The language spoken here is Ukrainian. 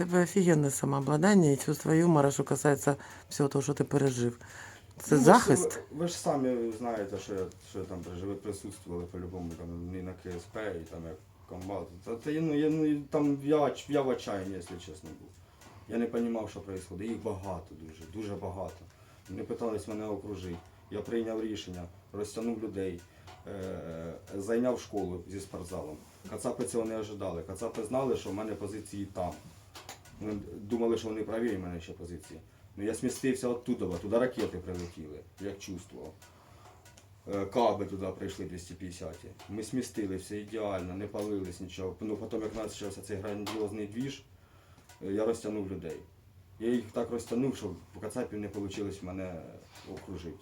тебе офігенне самообладання і чувство юмора, що касається всього того, що ти пережив. Це Ну, захист. Ви, ви ж самі знаєте, що я, що я там прожив, ви присутствували по-любому там і на КСП, і там як комбат. Та, та, ну, я, ну, там, я, я в отчаянні, якщо чесно був. Я не розумів, що відбувається. Їх багато дуже, дуже багато. Вони питались мене окружити. Я прийняв рішення, розтягнув людей, е, зайняв школу зі спортзалом. Кацапи цього не ожидали. Кацапи знали, що в мене позиції там. Вони думали, що вони праві, мене ще позиції. Ну я смістився оттуда, туди ракети прилетіли, як чувствував. Е, Каби туди прийшли 250. Ми смістили все ідеально, не палились нічого. Ну потім, як почався цей грандіозний двіж, е, я розтягнув людей. Я їх так розтягнув, що по кацапів не вийшло мене окружити.